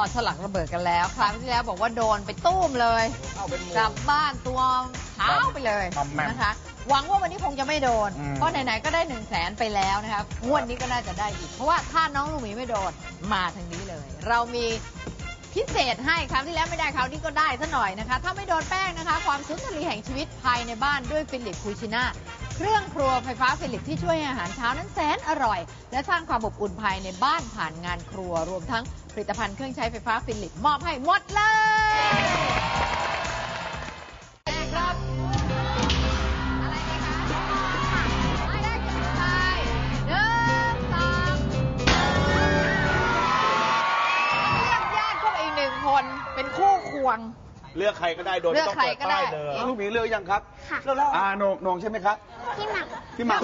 อดสลักระเบิดกันแล้ว ครั้งที่แล้วบอกว่าโดนไปตุ้มเลยเอาเป็นหมูกลับบ้านตัวเท้าไปเลยมอมแมมนะคะ หวังว่าวันนี้คงจะไม่โดน อืม เพราะไหนๆก็ได้หนึ่งแสนไปแล้วนะครับงวดนี้ก็น่าจะได้อีก เพราะว่าถ้าน้องลูกหมีไม่โดนมาทางนี้เลย เรามีพิเศษให้ครั้งที่แล้วไม่ได้คราวนี้ก็ได้ซะหน่อยนะคะ ถ้าไม่โดนแป้งนะคะ ความสุนทรีแห่งชีวิตภายในบ้านด้วยฟิลิปคูชิน่า เครื่องครัวไฟฟ้าฟิลิปที่ช่วยให้อาหารเช้านั้นแสนอร่อย และสร้างความอบอุ่นภายในบ้านผ่านงานครัว รวมทั้งผลิตภัณฑ์เครื่องใช้ไฟฟ้าฟิลิปมอบให้หมดเลยครับอะไรดีคะไม่ได้กันไปหนึ่งสองเรียกญาติเข้าไปอีกหนึ่งคนเป็นคู่ควง เลือกใครก็ได้โดยเลืไม่อกต้องใครเปิดก็ได้ป้ายเลย ลูกหมีเลือกยังครับค่ะ เลือกแล้วอ่าโหนงโหนงใช่ไหมครับ พี่หมักพี่หมัก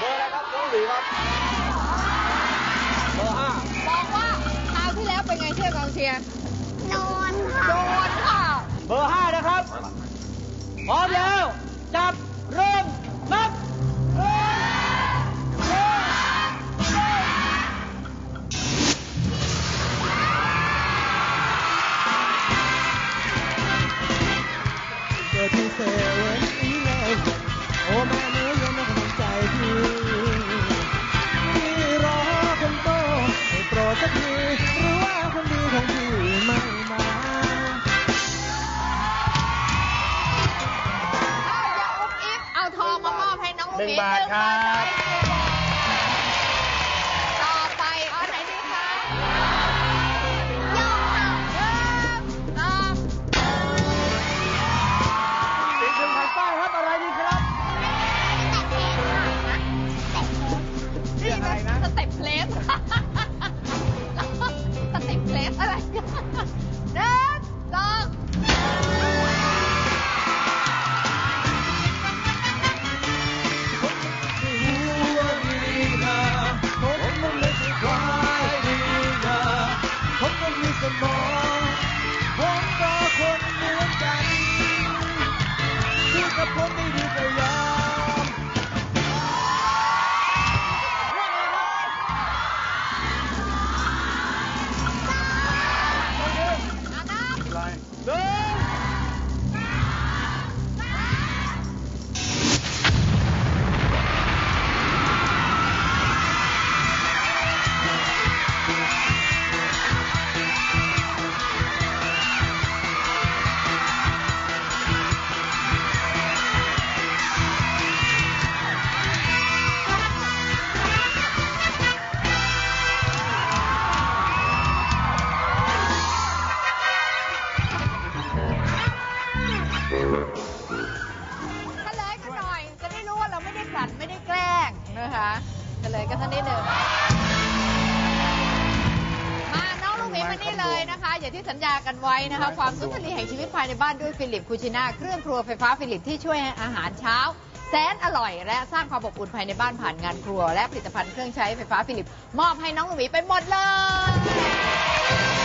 เบอร์อะไรครับน้องหมีครับเบอร์ห้า บอกว่าคราวที่แล้วเป็นไงเชียร์กองเชียร์ นอนค่ะ บให้น้องลูกหมีหนึ่งบาทครับ เฉลยกันหน่อย จะได้รู้ว่าเราไม่ได้กลั่นไม่ได้แกล้งนะคะเฉลยกันสักนิดหนึ่งมาน้องลูกหมีมานี่เลยนะคะ อย่างที่สัญญากันไว้นะคะ ความสุนทรีแห่งชีวิตภายในบ้านด้วยฟิลิปคูชิน่าเครื่องครัวไฟฟ้าฟิลิปที่ช่วยให้อาหารเช้า แสนอร่อย และสร้างความอบอุ่นภายในบ้านผ่านงานครัว และผลิตภัณฑ์เครื่องใช้ไฟฟ้าฟิลิปมอบให้น้องลูกหมีไปหมดเลย